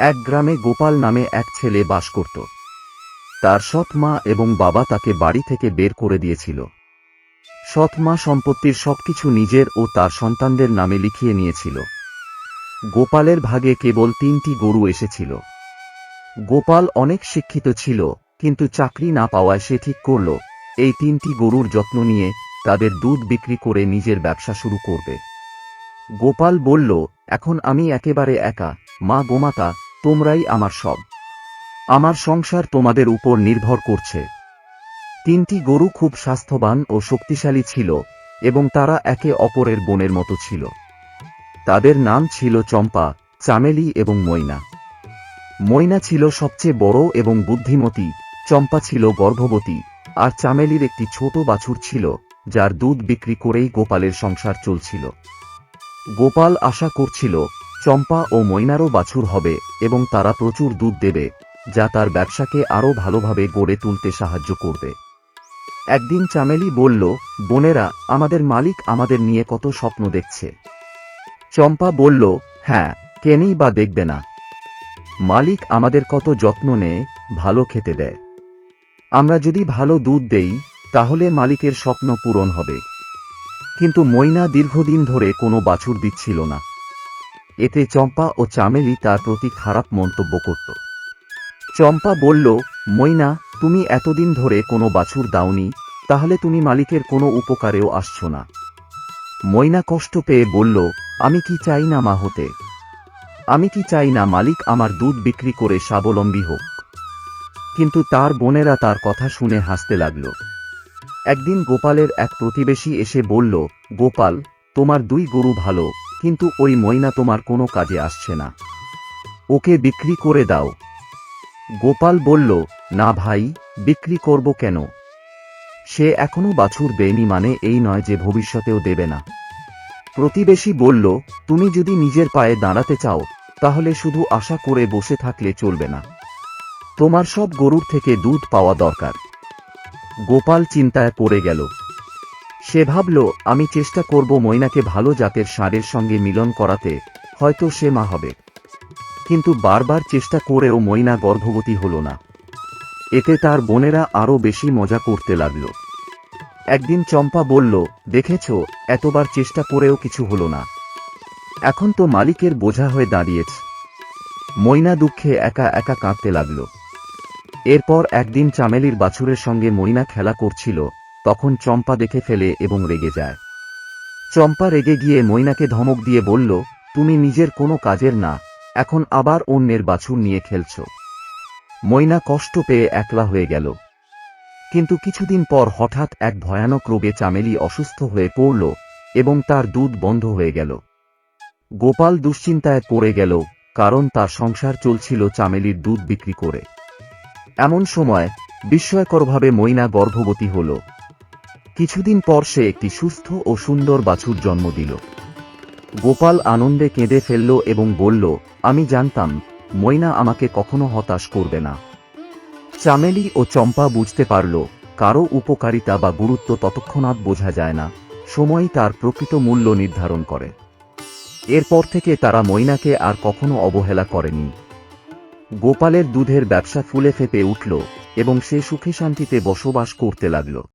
এক গ্রামে গোপাল নামে এক ছেলে বাস করত। তার সৎ মা এবং বাবা তাকে বাড়ি থেকে বের করে দিয়েছিল। সৎ মা সম্পত্তির সবকিছু নিজের ও তার সন্তানদের নামে লিখিয়ে নিয়েছিল। গোপালের ভাগে কেবল তিনটি গরু এসেছিল। গোপাল অনেক শিক্ষিত ছিল, কিন্তু চাকরি না পাওয়ায় সে ঠিক করল, এই তিনটি গরুর যত্ন নিয়ে তাদের দুধ বিক্রি করে নিজের ব্যবসা শুরু করবে। গোপাল বলল, এখন আমি একেবারে একা, মা গোমাতা তোমরাই আমার সব। আমার সংসার তোমাদের উপর নির্ভর করছে। তিনটি গরু খুব স্বাস্থ্যবান ও শক্তিশালী ছিল এবং তারা একে অপরের বোনের মতো ছিল। তাদের নাম ছিল চম্পা, চামেলি এবং ময়না। ময়না ছিল সবচেয়ে বড় এবং বুদ্ধিমতী, চম্পা ছিল গর্ভবতী, আর চামেলির একটি ছোট বাছুর ছিল, যার দুধ বিক্রি করেই গোপালের সংসার চলছিল। গোপাল আশা করছিল চম্পা ও ময়নারও বাছুর হবে এবং তারা প্রচুর দুধ দেবে, যা তার ব্যবসাকে আরও ভালোভাবে গড়ে তুলতে সাহায্য করবে। একদিন চামেলি বলল, বোনেরা, আমাদের মালিক আমাদের নিয়ে কত স্বপ্ন দেখছে। চম্পা বলল হ্যাঁ কেনই বা দেখবে না। মালিক আমাদের কত যত্ন নেয়, ভালো খেতে দেয়। আমরা যদি ভালো দুধ দেই, তাহলে মালিকের স্বপ্ন পূরণ হবে। কিন্তু ময়না দীর্ঘদিন ধরে কোনো বাছুর দিচ্ছিল না। এতে চম্পা ও চামেলি তার প্রতি খারাপ মন্তব্য করত। চম্পা বলল ময়না তুমি এতদিন ধরে কোনো বাছুর দাওনি, তাহলে তুমি মালিকের কোনো উপকারেও আসছো না। ময়না কষ্ট পেয়ে বলল, আমি কি চাই না মা হতে? আমি কি চাই না মালিক আমার দুধ বিক্রি করে স্বাবলম্বী হোক? কিন্তু তার বোনেরা তার কথা শুনে হাসতে লাগল। একদিন গোপালের এক প্রতিবেশী এসে বলল, গোপাল, তোমার দুই গরু ভালো কিন্তু ওই ময়না তোমার কোনো কাজে আসছে না। ওকে বিক্রি করে দাও। গোপাল বলল, না ভাই, বিক্রি করব কেন? সে এখনও বাছুর দেয়নি মানে এই নয় যে ভবিষ্যতেও দেবে না। প্রতিবেশী বলল, তুমি যদি নিজের পায়ে দাঁড়াতে চাও, তাহলে শুধু আশা করে বসে থাকলে চলবে না। তোমার সব গরুর থেকে দুধ পাওয়া দরকার। গোপাল চিন্তায় পড়ে গেল। সে ভাবল, আমি চেষ্টা করব ময়নাকে ভালো জাতের ষাঁড়ের সঙ্গে মিলন করাতে, হয়তো সে মা হবে। কিন্তু বারবার চেষ্টা করেও ময়না গর্ভবতী হল না। এতে তার বোনেরা আরও বেশি মজা করতে লাগল। একদিন চম্পা বলল, দেখেছ, এতবার চেষ্টা করেও কিছু হলো না। এখন তো মালিকের বোঝা হয়ে দাঁড়িয়েছে। ময়না দুঃখে একা একা কাঁদতে লাগল। এরপর একদিন চামেলির বাছুরের সঙ্গে ময়না খেলা করছিল তখন চম্পা দেখে ফেলে এবং রেগে যায়। চম্পা রেগে গিয়ে ময়নাকে ধমক দিয়ে বলল, তুমি নিজের কোনো কাজের না, এখন আবার অন্যের বাছুর নিয়ে খেলছ। ময়না কষ্ট পেয়ে একলা হয়ে গেল। কিন্তু কিছুদিন পর হঠাৎ এক ভয়ানক রোগে চামেলি অসুস্থ হয়ে পড়ল এবং তার দুধ বন্ধ হয়ে গেল। গোপাল দুশ্চিন্তায় পড়ে গেল, কারণ তার সংসার চলছিল চামেলির দুধ বিক্রি করে। এমন সময় বিস্ময়করভাবে ময়না গর্ভবতী হল। কিছুদিন পর সে একটি সুস্থ ও সুন্দর বাছুর জন্ম দিল। গোপাল আনন্দে কেঁদে ফেলল এবং বলল, আমি জানতাম, ময়না আমাকে কখনো হতাশ করবে না। চামেলি ও চম্পা বুঝতে পারল কারও উপকারিতা বা গুরুত্ব ততক্ষণাৎ বোঝা যায় না, সময়ই তার প্রকৃত মূল্য নির্ধারণ করে। এরপর থেকে তারা ময়নাকে আর কখনো অবহেলা করেনি। গোপালের দুধের ব্যবসা ফুলে ফেপে উঠল এবং সে সুখে শান্তিতে বসবাস করতে লাগল।